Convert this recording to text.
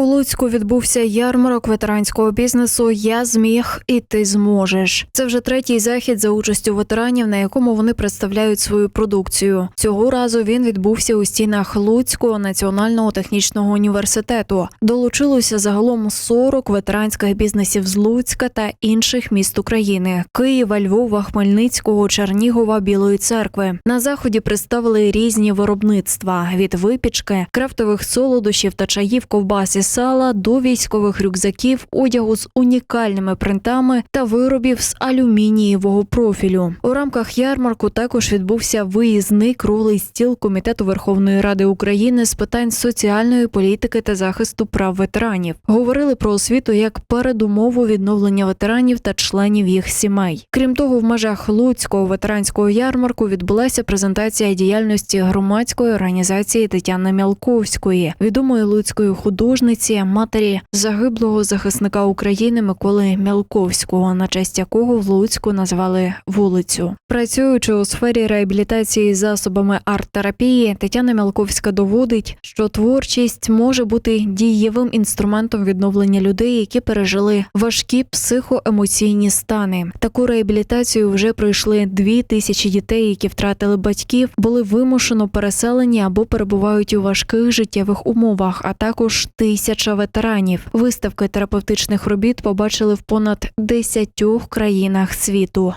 У Луцьку відбувся ярмарок ветеранського бізнесу Я зміг і ти зможеш. Це вже третій захід за участю ветеранів, на якому вони представляють свою продукцію. Цього разу він відбувся у стінах Луцького національного технічного університету. Долучилося загалом 40 ветеранських бізнесів з Луцька та інших міст України: Києва, Львова, Хмельницького, Чернігова, Білої церкви. На заході представили різні виробництва від випічки, крафтових солодощів та чаїв, ковбас і сала до військових рюкзаків, одягу з унікальними принтами та виробів з алюмінієвого профілю. У рамках ярмарку також відбувся виїзний круглий стіл Комітету Верховної Ради України з питань соціальної політики та захисту прав ветеранів. Говорили про освіту як передумову відновлення ветеранів та членів їх сімей. Крім того, в межах Луцького ветеранського ярмарку відбулася презентація діяльності громадської організації Тетяни Мялковської, відомої луцької художниці, матері загиблого захисника України Миколи Мялковського, на честь якого в Луцьку назвали вулицю. Працюючи у сфері реабілітації засобами арт-терапії, Тетяна Мялковська доводить, що творчість може бути дієвим інструментом відновлення людей, які пережили важкі психоемоційні стани. Таку реабілітацію вже пройшли дві тисячі дітей, які втратили батьків, були вимушено переселені або перебувають у важких життєвих умовах, а також тисяча ветеранів. Виставки терапевтичних робіт побачили в понад 10 країнах світу.